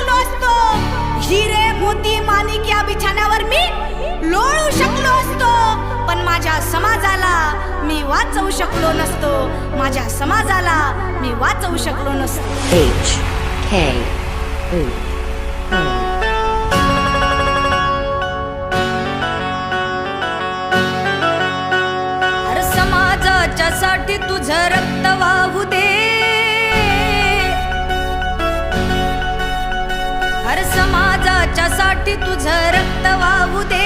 शकलो असतो. हिरे मोती माणिक या बिछाण्यावर मी लोळू शकलो असतो. पण माझ्या समाजाला मी वाचवू शकलो नसतो. माझ्या समाजाला मी वाचवू शकलो नसतो. समाजाच्या साठी तुझ रक्त वाहू दे. अरे समाजाच्या साठी तुझं रक्त वाहू दे.